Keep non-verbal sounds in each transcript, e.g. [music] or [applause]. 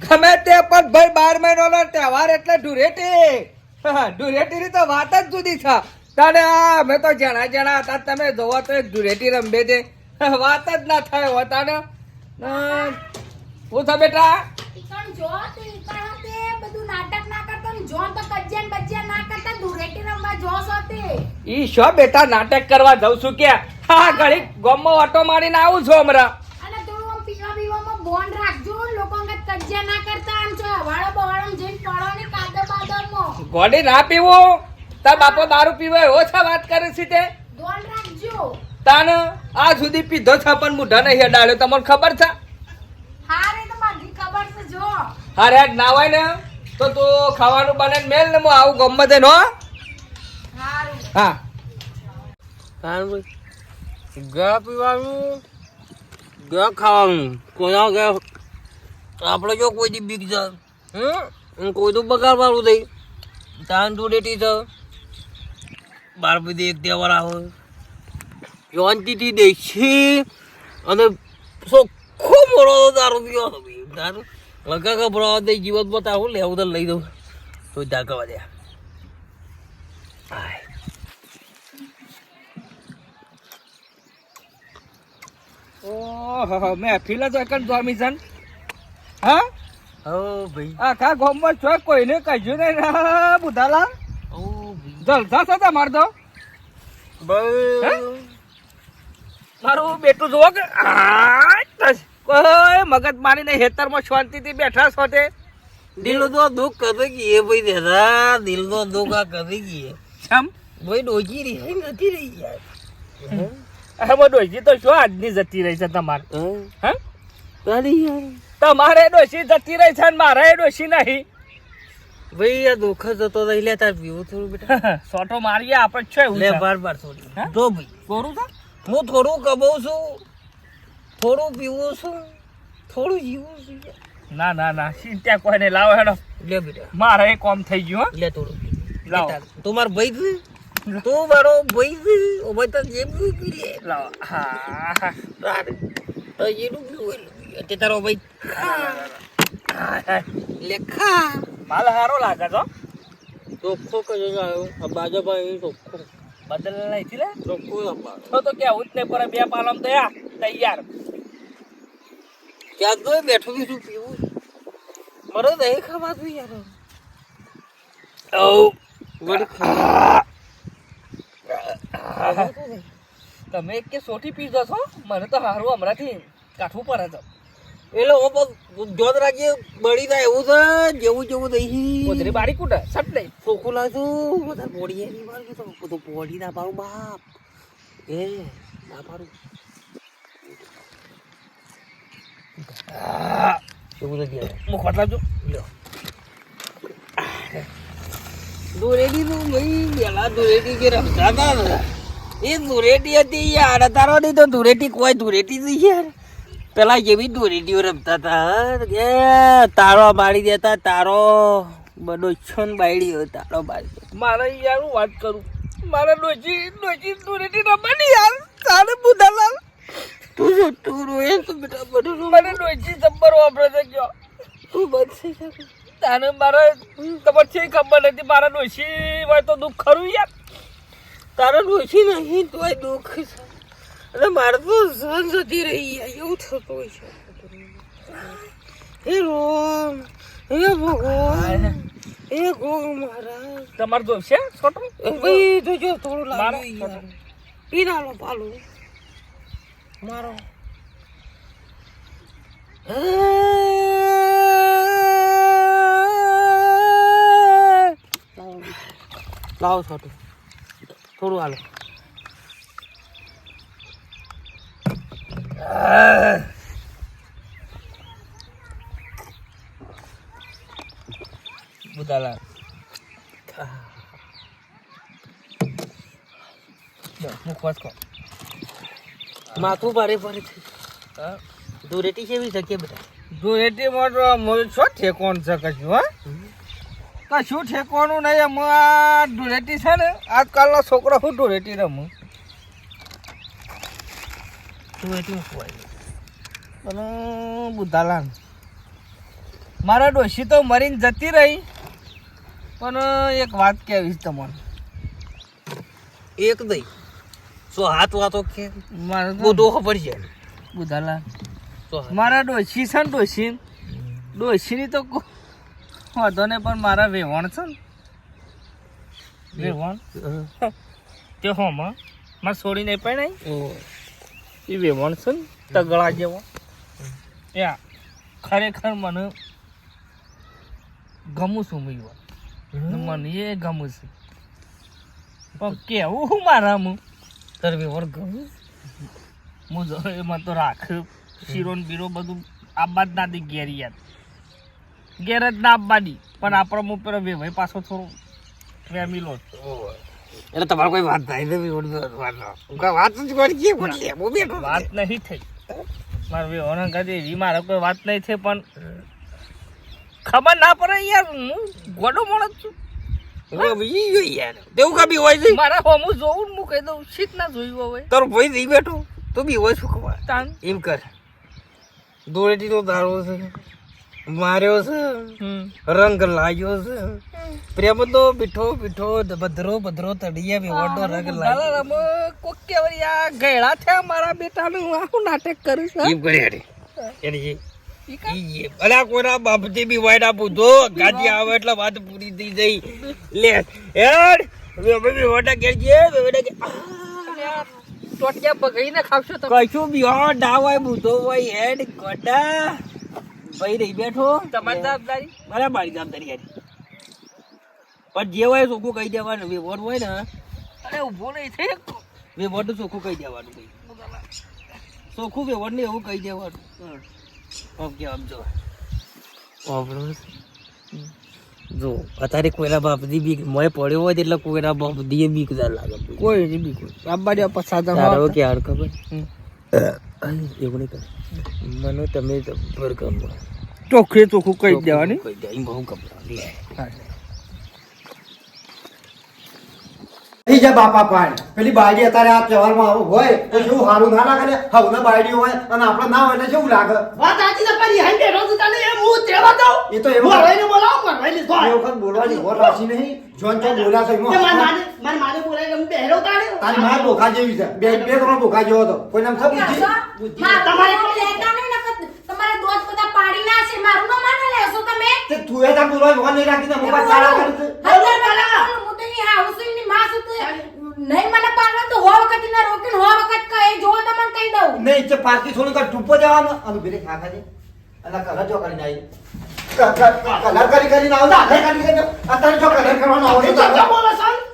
ગમે તે પણ ભાઈ બાર મહિનાનો તહેવાર એટલે ધૂળેટી હા, ધૂળેટીની તો વાત જ જુદી છે. તને આ અમે તો જણા જણા હતા તમે જોવો તો એક રમબે છે વાત જ ના થાય હો તારે હું છે બેટા ના ને ના ઈ શો બેટા નાટક કરવા જઉં છું કે? હા ઘડી ગોમમાં ઓટો મારીને આવું છું હમણાં અને થોડું આમ પીવા પીવામાં બોન રાખજો. લોકો અંગત કજ્જન ના કરતા આમ છો. હવાળો બવાળો જઈને પડો ને કાદો બાદોમાં ગોડી ના પીવું. તાર બાપો દારૂ પીવો ઓછા વાત કરે છે તે? દોન રાખજો. તાન આ સુધી પીધો છે પણ મુઢા નહીં અડાડ્યો. તમને ખબર છે? હારે તો મારી ખબર છે જો. હારે આજ ના હોય ને તો તું ખાવાનું બને મેલ ને મો આવું ગમે તે નો હારું. હા. ગા પીવાનું? ગા ખાવાનું? કોના ગયા આપણે જો કોઈ દી બીક છે. હમ? કોઈ તો બગાડ વાળું થઈ તાન ધૂળેટી છે. બાર બધી એક તહેવાર આવે. શાંતિથી દેખી અને ચોખ્ખો મોડો દારૂ પીવો દારૂ લગા ગભરાવા દે જીવન બતાવું લેવું તો લઈ દઉં. તો જાગવા દે. આય. ઓહો મહેફિલ જ એકન જોમિશન હા? હો ભાઈ. આખા ગામમાં છો કોઈને કહ્યું નહીં. ના બુધાલા. ઓ જલસા છે તમારે તો? મારું બેટું જુઓ કે આ કોઈ મગજ મારીને હેતરમાં શાંતિથી બેઠા છો તે. દિલ તો દુઃખ કરી ગઈ ભાઈ દાદા? દિલનો દુઃખ આ કરી ગઈ છમ ભાઈ ડોજી રહી નથી રહી યાર. એમાં ડોશી તો શું આજની જતી રહી છે તમારે? હં? તમારે ડોશી જતી રહી છે અને મારે ડોશી નહીં. ભાઈ આ દુઃખ જતો રહી લે તાર પીવું થોડું બેટા. સોટો મારીએ આપણે છે લે. બાર બાર થોડી? જો ભાઈ. કોરું છે? હું થોડું કમાઉં છું થોડું પીવું છું થોડું જીવું છું ના ના ના ચિંતા કોઈને લાવો હેડો. લે બેટા. મારે એ કોમ થઈ ગયું હો. લે થોડું. લાવો. તું મારો ભાઈ તું મારો ભાઈ છે તો જેમ લે હા તો એનું પીવું એટલું તારો ભાઈ. હા, હા. લે ખા માલ સારો લાગે તો ચોખ્ખો કજો આવ્યો? બાજુ ભાઈ ચોખ્ખો. બદલ નહીં લે? ચોખ્ખો તો તો કેવું જ નહીં પડે બે પાલમ તૈયાર તૈયાર. ક્યાં તો બેઠું બીજું પીવું. મારે દહીં ખાવાતું યાર. વળી ખા [laughs] તમે એક કે સોટી પીધો છો મને તો હારું હમણાંથી કાઠવું પડે છે. એટલે હું જોત રાખીએ બળી જાય એવું છે જેવું જેવું દહીં કોદરી બારી કુટે સટ નહીં. ચોખ્ખું લાગતું બધા પોડીએ નહીં. મારું તો બધું પોડી ના પાડું બાપ. એ ના પાડું. એવું નથી હું હું ખોટલાવજો લ્યો. દોરેડી નું ભાઈ પેલા દોરેડી જે રમતા હતા એ ધૂરેટી હતી યાર તારો નહીં તો ધૂરેટી કોઈ દુરેટી નહીં યાર. પેલા જેવી ધૂળેટીઓ રમતા હતા કે તારો મારી દેતા તારો બધો ને બાયડી હોય તારો મારી. મારે યાર હું વાત કરું મારે ડોચી ડોચી ધૂળેટી રમવાની યાર તારે બુધાલાલ. તું શું તું રોએ તું બેટા બધું. મને ડોચી જબ્બર વાપરે છે ગયો તું બંધ તારે મારે તમારે છે ખબર નથી મારા ડોશી હોય તો દુઃખ ખરું યાર. તારો ડોશી નહીં તોય દુઃખ છે. અને મારે તો ઝન જતી રહી જાય એવું થતું હોય છે. હે રોમ હે ભગવાન હે ગો મહારાજ. તમારે જોશે છોટું? એ ભાઈ તો જો થોડું લાગે યાર. પીનાલો પાલું. મારો. લાવો છોટું. થોડું હાલો. કહું માથું ભારે ભારે થઈ દુરેટી કેવી છે કે બધા દોરેટી મોટો મોટો છો ઠેકોણ છે કશું હા? કશું ઠેકવાનું નહીં એમ આ ધૂળેટી છે ને આજકાલનો છોકરો શું ધૂળેટી રમું? ધૂળેટી ખવાય અને બુધાલાલ મારા ડોશી તો મરીને જતી રહી પણ એક વાત કહેવીશ તમને. એક દઈ સો હાથ વાતો કે મારે બધું ખબર છે. બુધાલા મારા ડોશી છે ને ડોશી. ડોશીની તો વાંધો નહીં પણ મારા વેવણ છે ને. વેવણ? તે હોમાં મારે છોડી નહીં પણ. એ વેવણ છે ને તગડા જેવો. યા ખરેખર મને ગમું છું મેં મને એ ગમું છે. પણ કેવું હું મારા હું તારે વેવણ ગમું? હું જો એમાં તો રાખ શીરો બીરો બધું આ ના દે ઘેર યાર. ઘેર જ ના આપવાની પણ આપણો હું પેલો ભાઈ પાછો થોડો ફેમિલો લો એટલે તમારે કોઈ વાત થાય નહીં વાત જ કરી વાત નહીં થઈ. મારે ભાઈ કદી એવી મારે કોઈ વાત નહીં થઈ પણ ખબર ના પડે યાર હું ગોડો માણસ છું. તેવું કા હોય છે? મારા હોમું જોઉં હું કહી દઉં શીત ના જોયું હોય. તારો ભાઈ નહીં બેઠો? તું બી હોય શું ખબર? એમ કર. ધોળેટી તો દારો છે. માર્યો છે. રંગ લાગ્યો છે. પ્રેમ તો બીઠો બીઠો ભદ્રો ભદ્રો તડિયા બેવડો રંગ લાગ્યો. રમો કોક કેવરી આ ગયડા થયા મારા બેટાનું. આખું નાટક કરું છું એમ કરી હરી એની. અલા કોના બાપથી બી વાયડા પૂછો ગાડી આવે એટલે વાત પૂરી થઈ જઈ લે હેડ. હવે બી વાડા ઘેર જે ઘેર. યાર, ટોટિયા બગાઈને ખાવશો તો. કશું બી હો ડાવાય બૂધો હોય હેડ કોડા ભાઈ રહી બેઠો. તમારી જવાબદારી? બરાબર મારી જવાબદારી યાર પણ જે હોય ચોખ્ખું કહી દેવાનું. વેવોટ હોય ને અરે ઊભો નહીં થઈ વેવોટ ચોખ્ખું કહી દેવાનું ભાઈ. ચોખ્ખું વેવોટ ને એવું કહી દેવાનું. ઓકે સમજો જો. જો અત્યારે કોઈના બાપથી બીક મોય પડ્યો હોય એટલે કોઈના દીએ બીક લાગે. કોઈ નહીં બી કોઈ આબાડી પસાદ તારો કે હાર ખબર એવું નહીં કર મને તમે ગમો ચોખ્ખે ચોખ્ખું કહી દેવાની. કહી દે બહુ ગમો લે. બાપા પાણી. પેલી બાયડી અત્યારે આ તહેવારમાં આવું હોય તો શું સારું ના લાગે ને? હવને બાયડી હોય અને આપણે ના હોય એટલે કેવું લાગે? વાત સાચી છે પણ હેન બેઠો તને એમ હું તેવા દઉં એ તો એવું બોલાવીને બોલાવો કરવાઈ લીધો એ વખત બોલવાની હોર રાખી નહીં. જોન ચોન બોલ્યા છે તે માર. માને બોલાય હું બેહરો તાણે તારી માં બોખા જેવી છે. બે બે ત્રણ બોખા જેવો હતો. કોઈને આમ ખબર બુદ્ધિ? તમારે તમારે દોધ બધા પાડી ના છે. મારું ન માને લેશો તમે? તે તું એ તાર બોલવા ભગવાન નહીં રાખી દે મોબાઈલ ચાલા કરી દે. હજાર વાળા હું તો ની હા ની માં છું નહીં મને પાડવા તો હો વખત ના રોકીને હો વખત કહે જો તો મને કહી દઉં. નહીં તે પારકી છોડી કર ટૂંપો જવાનો. અને પેલી ખા ખાજે કલર જો કરીને આવી. કલર કરી કરીને આવો કલર કરી કરીને અત્યારે જો કલર કરવાનો આવડે તો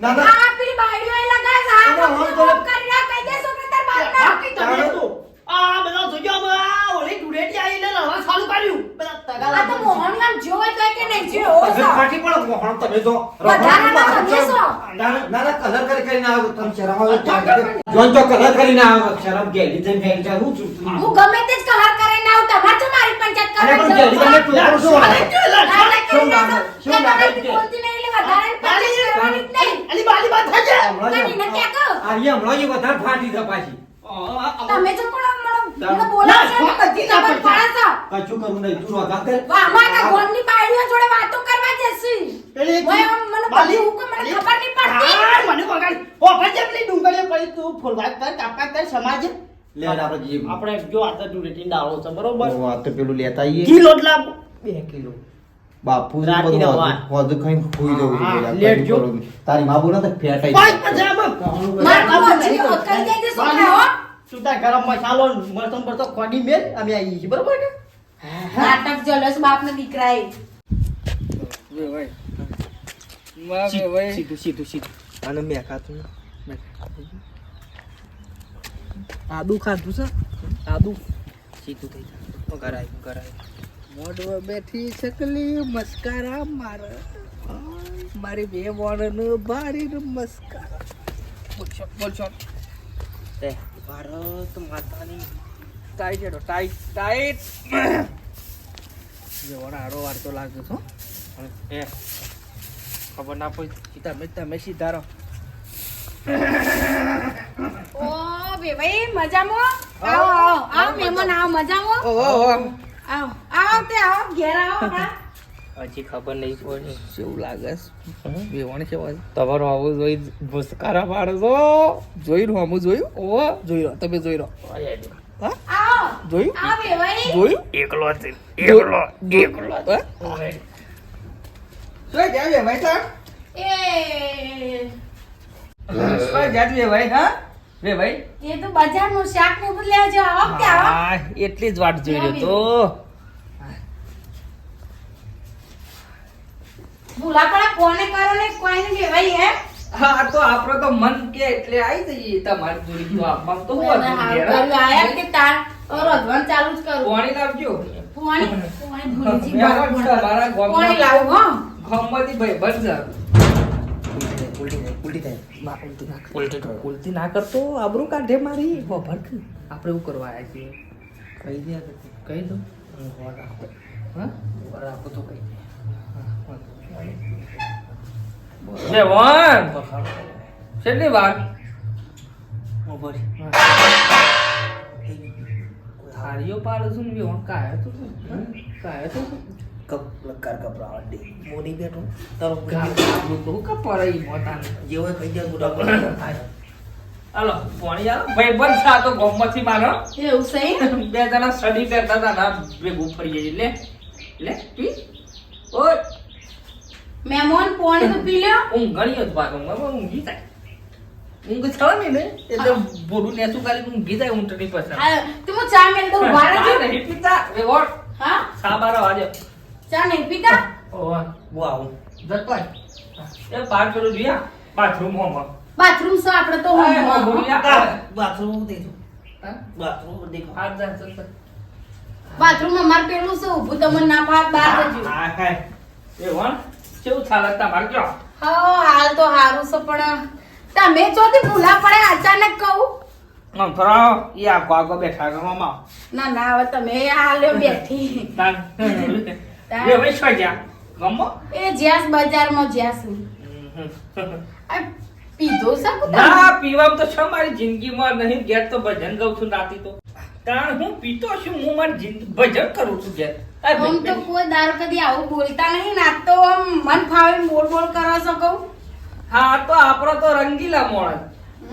ના ના આ પેલી બાયડીઓ એ લગાય છે આ અરે, તો- કરી ના કહી દે કે તાર બાપને બાકી તમે તો આ બધા જોજો આ ઓલી ટુડેટી આવીને લડવા ચાલુ કર્યું બધા આ તો મોહન આમ જોય તો કે નહીં જોવે હો. ફાટી પડો મોહણ તમે તો વધારાના તમે છો. ના ના ના, કલર કરી કરીને આવો તમે શરમ આવે તો જોન તો કલર કરીને આવો શરમ ગેલી જઈને ફેરી જા હું છું હું ગમે તે જ કલર કરીને આવું તમારે તો મારી પંચાયત અરે પણ ગેલી જરૂર તને શું કરી શું લાગે? નાખો. શું કે બોલતી નહીં એટલે વધારે વધારે ફાટી છે પાછી. તમે જો પણ બોલાવો. કશું નહીં તું રોધા કર. અમારા બાયડીઓ જોડે વાતો કરવા જશે. પેલી મને બાલી- બધી મને ખબર નહીં પડતી. મને વગાડી ઓ ભાઈ પેલી ડુંગળીઓ પડી તું ફૂલવાત કર કાપા કર સમાજ. લે આપણે આપણે જો આ તો ટુડેટી ડાળો છે બરોબર? ઓ, તો પેલું લેતા આઈએ કિલો જ લાવ બે કિલો. બાપુ ને કઈ ખોઈ જવું લેટ જો. તારી માં બોલે તો ફેટાઈ પાંચ પછી આમ મારે તો બધી કહી દેજે છોકરા, હો. તું તાર ગરમ મસાલો પર તો કોડી મેલ અમે આવી છીએ બરોબર કે નાટક જલસ બાપ ને દીકરા એ સીધું સીધું સીધું અને મેં ખાતું આદુ ખાધું છે? આદુ. સીધું થઈ જાય. કરાય કરાય મોઢવા બેઠી છકલી મસ્કારા મારે. મારી બે વણ ભારી મસ્કારા. બોલશો બોલશો તે ભારત માતાની. ટાઈટ હેડો ટાઈટ ટાઈટ જે વણ આડો વાળતો લાગે છો. એ ખબર ના પડી. તમે તમે સીધા રહો. ઓ, બેવાઈ, મજામાં? આવો, આવો, આવો, મહેમાન, આવો, મજામાં? ઓહો. આવો, આવો, તે આવો ઘેર આવો [laughs] હમણાં. હજી ખબર નહીં પડે. કેવું લાગે વેવણ કેવા તમારું આવું જોઈ ભૂસકારા પાડો જોઈ રહ્યો હમું જોયું? ઓ જોઈ રહ્યો તમે જોઈ રહ્યો હા? જોયું? જોયું? એકલો એકલો? શું એ. શું જ્યાં વેવાય હા? વેવાય એ તો બજારનું શાક ને બધું લેવા જાઓ. આવો? કે આવક એટલી જ વાટ જોઈ રહ્યો તો. ભૂલાપણા કોને કરો ને કોઈને વેવાઈ હે? હા તો આપણો તો મન કે એટલે આવી જઈએ. તમારી જોડી તો આપવા તો હું આયા કે તાર? રોધવાનું ચાલુ જ કરું. કોણી લાવજો. કોણી કોણી ભૂલી જી મહેમાન છે અમારા ગામમાં. લાવું હો? ગામમાંથી ભાઈ બંધ ઉલટી થાય ઉલટી થાય. ઉલટી ના કર. ઉલટી ના કરતો આબરૂ કાઢે મારી. હો ભડક. આપણે એવું કરવા આવ્યા છીએ. કહી દે કહી દો હા રાખો. તો કહી દે વન. કેટલી વાર? હારીઓ પાડું છું ને કાયો તો? કાયો તો. શું? કપલકાર કપડાં દે મોની બેઠો. તારો ગામનું તો કા પરાઈ મોતાને. જેવો કહી દે મોટા હાલો પાણી આલો. ભાઈ બંધ થા તો ગોમમાંથી મારો. એવું સહી બે જણા સ્ટડી કરતા હતા ના ભેગું ફરીએ લે લે પી. ઓય. મેમોન પોણી તો પી લ્યો. ઊંઘણી જ પાછો. મામા ઊંઘી જાય. ઊંઘ થવાની ને. એટલે તો નેસું ખાલી ઊંઘી જાય ઊંટની પાછળ હા તું હું ચા મેલ તો ઊભા જ નહીં પીતા. રેવોડ હા? સા બાર વાગે ચા નહીં પીતા? ઓય હું આવું. એ પાર પેલું જોયા બાથરૂમ હોમ બાથરૂમ છે આપણે તો ઓય, બોલ્યા. બાથરૂમ દેજો હા? બાથરૂમ દેખો. હાથ જા, ચલ, બાથરૂમમાં અમારે પેલું શું ઊભું તમને ના ફાવે બાર જજો. હા, હા. એ વણ, કેવું ચાલે તમારે કયો? હા હાલ તો હારું છે પણ તમે ચોથી ભૂલા પડે અચાનક કહું. ફરાવો, ઈ આખો આગો બેઠા ના ના હવે તમે હાલ્યો બેઠી. તાન. હવે શું ગયા? ગમો? એ જ્યાસ બજારમાં જ્યાસ આ પીધો છે ના પીવામાં તો છો મારી જિંદગીમાં નહીં ઘેર તો ભજન ગાઉં છું રાતી તો. કારણ હું પીતો છું હું મારી જિંદગી ભજન કરું છું ઘેર. આમ તો કોઈ દારૂ કદી આવું બોલતા નહીં ના તો આમ મન ફાવે બોલ બોલ કરો છો કહું હા તો આપણો તો રંગીલા મોણ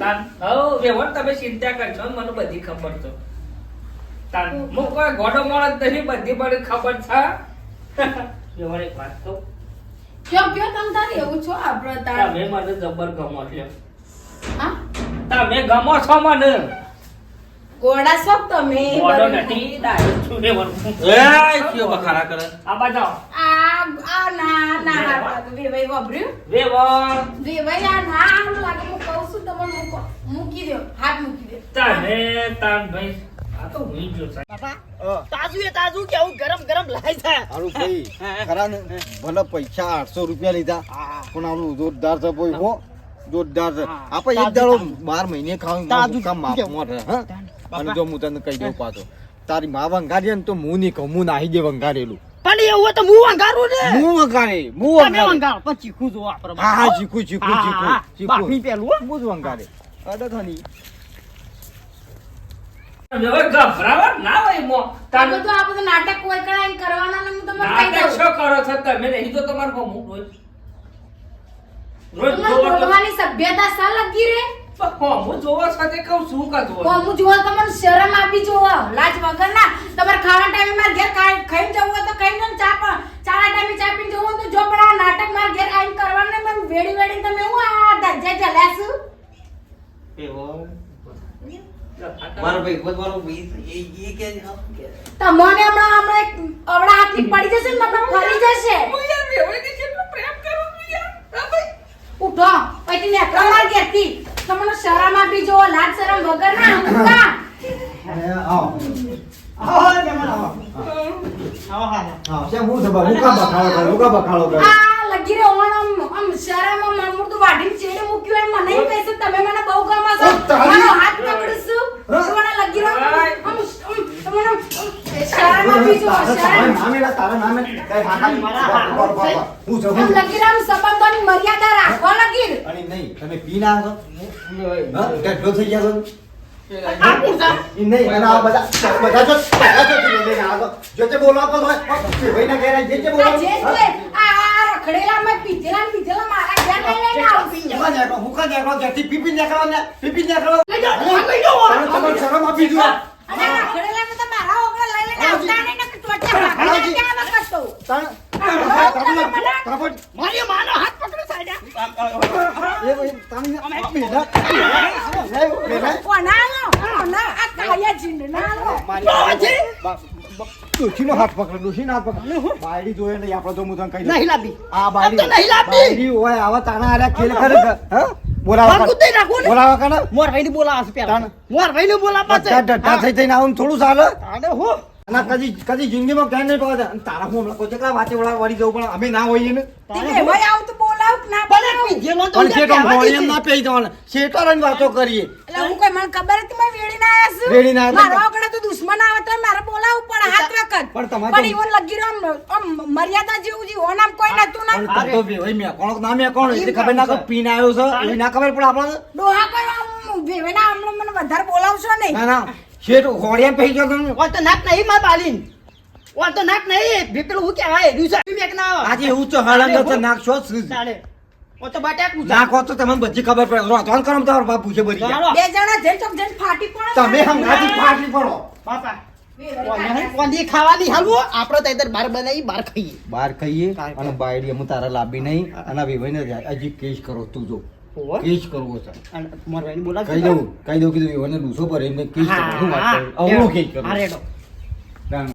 તાન હવ વેવણ તમે ચિંતા કરશો મને બધી ખબર છે. તાન હું કોઈ ગોડો મોણ જ નહીં બધી મને ખબર છે. એક વાત તો કયો કયો તમ તારે એવું છો આપણે તાર તમે મને જબર ગમો છે. હા? તમે ગમો છો મને. ગોડા છો તમે? ગોડો નથી ડાયો છું વેવણ એ કયો બખારા કરે? આ બાજુ આ આ ના ના ના વે વ વે વે આ ના આમ લાગે હું કહું છું તમને મૂકો. મૂકી દો હાથ મૂકી દો તમે તાન ભાઈ. આ તો હું જો સાહેબ. તાજું એ તાજું કેવું ગરમ ગરમ લાય છે. હારું ભાઈ ખરા ને? ભલે પૈસા આઠસો રૂપિયા લીધા પણ આનું જોરદાર છે ભાઈ હો. જોરદાર છે. આપણે એક દાડો બાર મહિને ખાવું કામ માપમાં હા. અને જો હું તને કહી દઉં પાછો. તારી મા વંગારી ને તો હું નહીં કહું હું નાહી દે વંગારેલું. પણ એવું હોય તો હું વંગારું ને? હું વંગારે હું વંગારે. પણ ચીખું જો આપણે હા હા ચીખું ચીખું ચીખું ચીકુ હા, ચીકુ બાફી પેલું હું. જ વંગારે. અડે થની હવે ગભરાવા ના હોય મો. આ તાન આ બધું નાટક કોઈ કરાય કરવાના ને હું તમને કહી દઉં. શું કરો છો તમે? તો તમારે હું રોજ રોજ તો- બોલવાની સભ્યતા સા લગી રે? હું જોવા સાથે કહું શું કા જોવા હું જોવો તમને શરમ આપી જોવો લાજ વગર ના તમારે ખાવા ટાઈમે માર ઘેર ખાઈ ખાઈને જવું હોય તો ખાઈને ચા પણ ચાના ટાઈમે ચા પીને જવું તો જો પણ આ નાટક માર ઘેર આવીને કરવાનું મને વેડી વેડી તમે હું આ ધજ્જા જલાસુ મારો ભાઈ મારો ભાઈ એ એ કે તમને હમણાં હમણાં એક અવળા પડી જશે ને તમને ફરી જશે. હું યાર વેવાઈને કેટલો પ્રેમ કરું છું યાર. ભાઈ. ઉઠો પછી ને માર ઘેરથી તમને શરમ આપી જોવો લાજ શરમ વગર ના ઊંઘા આવો. આવો જમણ આવો? આવો હા હા. શેમ હું છે બા હુકા કરે હુકા બખાડો કરે. આ લગી રે ઓણ આમ આમ શરમ આમ આમ તો વાઢીને ચેડે મૂક્યું એમ મને કહે છે તમે મને બહુ ગમો છો ઓ, તારી- મારો હાથ પકડું છું તમને લગી રહ્યો આમ આમ તમને આમ શરમ આપી જો તારા શરમ નામે લા, તારા નામે કઈ હાથા મારા હાથ બાપ, બાપ, બાપ. હું છે હું આમ છે. લગી રહ્યો આમ સંબંધોની મર્યાદા રાખો લગી અને નહીં તમે પી ના છો હા થઈ ગયા છો? પીપી આલો. પછી? બા- બા- ડોશીનો હાથ પકડ ડોશીનો હાથ પકડ બાયડી જોઈએ નહીં આપણે તો હું તને. બોલાવા માર ને. બોલાવા બોલાવા થોડું ચાલે હું? અને કદી કદી જિંદગીમાં ક્યાંય નહીં પકડે અને તારા હું હમણાં કોઈ ચકલા વળા વળી જવું પણ અમે ના હોઈએ ને. ના પણ. ના ખબર હતી મેં વેડી ના આયા છું. વેડીને આયા મારો હતા. આગળ તો દુશ્મન આવે તો મારે બોલાવવું પડે હાથ વખત. પણ તમારે પણ તો- ઈવન લગી રહ્યો આમ- આમ મર્યાદા જેવું જે ઓન આમ કોઈ નતું પણ ના તને તો ભાઈ મેં કોણ ના મેં ખબર ના કે પીને આવ્યો છે એ ના ખબર પડે આપણને? ડોહા કોઈ આમ ભેવેના આમણે મને વધારે બોલાવશો નહીં. ના ના. શેઠ હોળિયા પેઈ ગયો તમે ઓય તો નાક નહીં માર બાલીન. ઓય તો નાક નહીં. ભીતરું હું કહેવાય? રૂસા મેક ના આવે. આજે એવું તો હાલંગ તો નાખશો જ તાણે. ઓય તો બટાકું છે. નાખો તો તમને બધી ખબર પડે રોધવાન કરો તમારો બાપ પૂછે બધી. ચાલો. બે જણા જઈ ચોક જઈને ફાટી પડો તમે હમણાંથી ફાટલી પડો બાપા. કોંદી ખાવાની હાલવો આપણે તો બાર બનાવી બાર ખાઈએ બાર ખાઈએ અને બાયડી અમુ તારા લાંબી નહીં અને વિભાઈને હજી કેસ કરો તું જો કેસ કરવો છે અને બોલાવજો. કહી દઉં કહી દઉં કીધું વિભાઈને લૂસો પર એમને કેસ કરવો શું વાત અવળો કેસ હા, કરો રેડો. જાણ.